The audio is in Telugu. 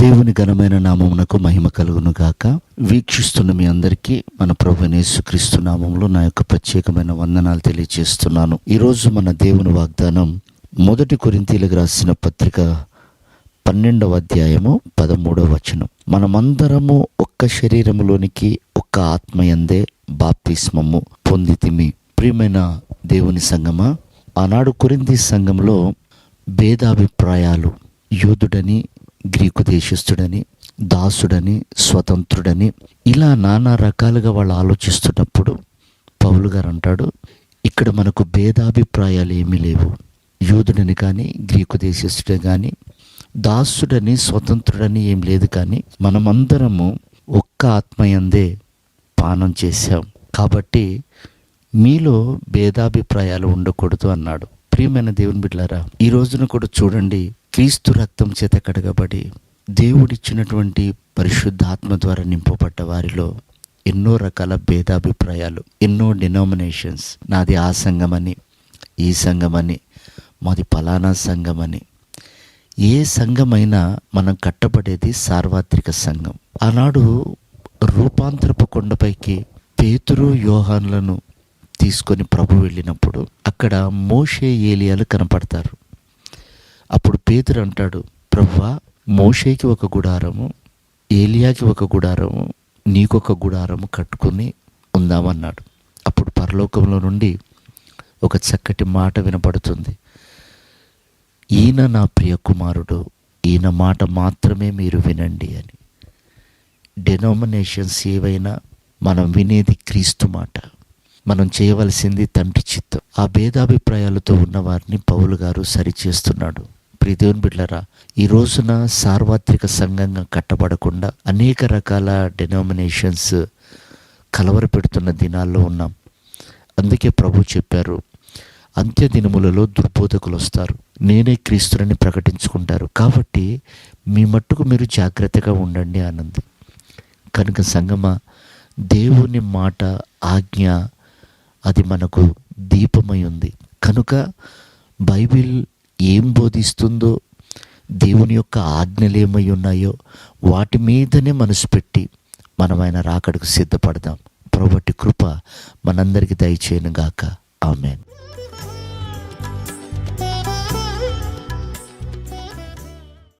దేవుని ఘనమైన నామమునకు మహిమ కలుగును గాక. వీక్షిస్తున్న మీ అందరికీ మన ప్రభు యేసుక్రీస్తు నామంలో నా యొక్క ప్రత్యేకమైన వందనాలు తెలియజేస్తున్నాను. ఈరోజు మన దేవుని వాగ్దానం మొదటి కొరింతీలకు రాసిన పత్రిక పన్నెండవ అధ్యాయము పదమూడవ వచనం. మనమందరము ఒక్క శరీరములోనికి ఒక్క ఆత్మయందే బాప్తిస్మము పొందితిమి. ప్రియమైన దేవుని సంగమా ఆనాడు కొరింది సంఘంలో భేదాభిప్రాయాలు యోధుడని గ్రీకు దేశస్థుడని దాసుడని స్వతంత్రుడని ఇలా నానా రకాలుగా వాళ్ళు ఆలోచిస్తున్నప్పుడు పౌలు గారు అంటాడు ఇక్కడ మనకు భేదాభిప్రాయాలు ఏమీ లేవు. యూదుడని కానీ గ్రీకు దేశస్థుడే కానీ దాసుడని స్వతంత్రుడని ఏం లేదు కానీ మనమందరము ఒక్క ఆత్మయందే పానం చేశాం. కాబట్టి మీలో భేదాభిప్రాయాలు ఉండకూడదు అన్నాడు. ప్రియమైన దేవుని బిడ్డారా ఈ రోజున కూడా చూడండి. క్రీస్తు రక్తం చేత కడగబడి దేవుడిచ్చినటువంటి పరిశుద్ధాత్మ ద్వారా నింపబడ్డ వారిలో ఎన్నో రకాల భేదాభిప్రాయాలు ఎన్నో డినామినేషన్స్ నాది ఆ సంఘమని ఈ సంఘమని మాది పలానా సంఘమని. ఏ సంఘమైనా మనం కట్టబడేది సార్వత్రిక సంఘం. ఆనాడు రూపాంతరపు కొండపైకి పేతురు యోహాన్లను తీసుకొని ప్రభు వెళ్ళినప్పుడు అక్కడ మోషే ఏలియాలు కనపడతారు. అప్పుడు పేతురు అంటాడు ప్రవ్వా మోషేకి ఒక గుడారము ఏలియాకి ఒక గుడారము నీకొక గుడారము కట్టుకుని ఉందామన్నాడు. అప్పుడు పరలోకంలో నుండి ఒక చక్కటి మాట వినపడుతుంది ఈయన నా ప్రియ కుమారుడు ఈయన మాట మాత్రమే మీరు వినండి అని. డెనోమినేషన్స్ ఏవైనా మనం వినేది క్రీస్తు మాట. మనం చేయవలసింది తండ్రి చిత్తం. ఆ భేదాభిప్రాయాలతో ఉన్న వారిని పౌలు గారు సరిచేస్తున్నాడు. ప్రియదేవుని బిడ్డరా ఈ రోజున సార్వత్రిక సంఘంగా కట్టబడకుండా అనేక రకాల డెనోమినేషన్స్ కలవరపెడుతున్న దినాల్లో ఉన్నాం. అందుకే ప్రభు చెప్పారు అంత్య దినములలో దుర్బోధకులు వస్తారు. నేనే క్రీస్తుని ప్రకటించుకుంటారు. కాబట్టి మీ మట్టుకు మీరు జాగ్రత్తగా ఉండండి ఆనంది కనుక సంగమ దేవుని మాట ఆజ్ఞ అది మనకు దీపమై ఉంది. కనుక బైబిల్ ఏం బోధిస్తుందో దేవుని యొక్క ఆజ్ఞలు ఏమై ఉన్నాయో వాటి మీదనే మనసు పెట్టి మనం ఆయన రాకడకు సిద్ధపడదాం. ప్రభుటి కృప మనందరికీ దయచేయను గాక ఆమెన్.